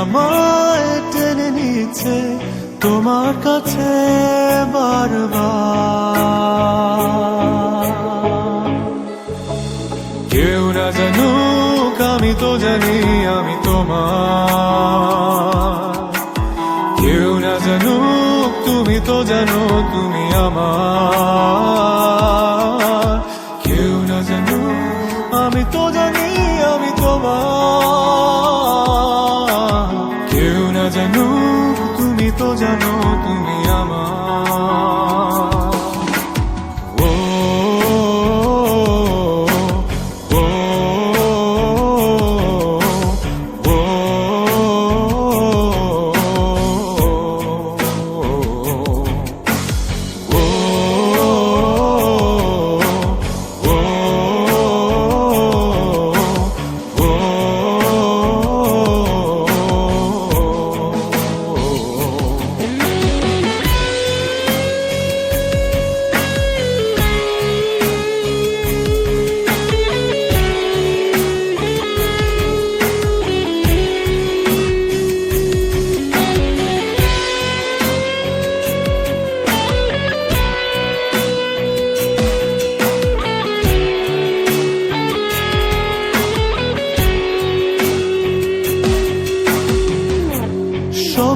আমায় টেনে নিচ্ছে তোমার কাছে বারবার। কেউ না জানুক, আমি তো জানি আমি তোমার। কেউ না জানুক, তুমি তো জানো তুমি আমার। জানো তুমি আমার।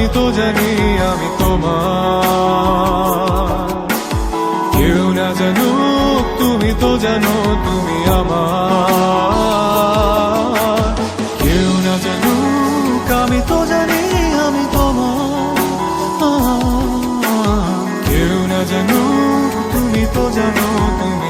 আমি তো জানি আমি তোমার। কেউ না জানুক, তুমি তো জানো তুমি আমার। কেউ না জানুক, আমি তো জানি আমি তোমার। কেউ না জানুক, তুমি তো জানো তুমি